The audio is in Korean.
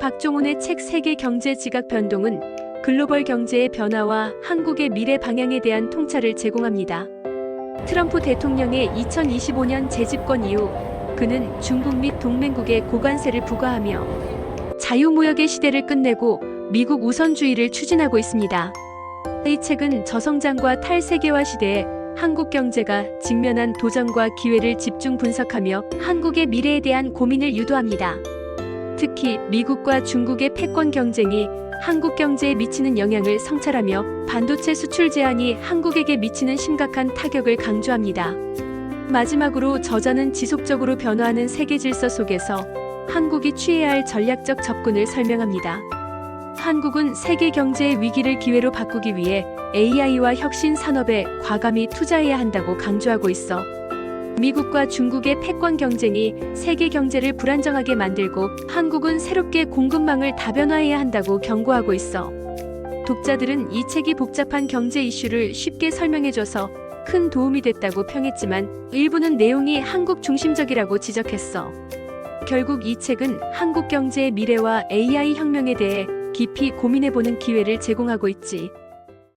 박종훈의 책 세계 경제 지각 변동은 글로벌 경제의 변화와 한국의 미래 방향에 대한 통찰을 제공합니다. 트럼프 대통령의 2025년 재집권 이후 그는 중국 및 동맹국에 고관세를 부과하며 자유무역의 시대를 끝내고 미국 우선주의를 추진하고 있습니다. 이 책은 저성장과 탈세계화 시대에 한국 경제가 직면한 도전과 기회를 집중 분석하며 한국의 미래에 대한 고민을 유도합니다. 특히 미국과 중국의 패권 경쟁이 한국 경제에 미치는 영향을 성찰하며 반도체 수출 제한이 한국에게 미치는 심각한 타격을 강조합니다. 마지막으로 저자는 지속적으로 변화하는 세계 질서 속에서 한국이 취해야 할 전략적 접근을 설명합니다. 한국은 세계 경제의 위기를 기회로 바꾸기 위해 AI와 혁신 산업에 과감히 투자해야 한다고 강조하고 있어 미국과 중국의 패권 경쟁이 세계 경제를 불안정하게 만들고 한국은 새롭게 공급망을 다변화해야 한다고 경고하고 있어 독자들은 이 책이 복잡한 경제 이슈를 쉽게 설명해줘서 큰 도움이 됐다고 평했지만 일부는 내용이 한국 중심적이라고 지적했어. 결국 이 책은 한국 경제의 미래와 AI 혁명에 대해 깊이 고민해보는 기회를 제공하고 있지.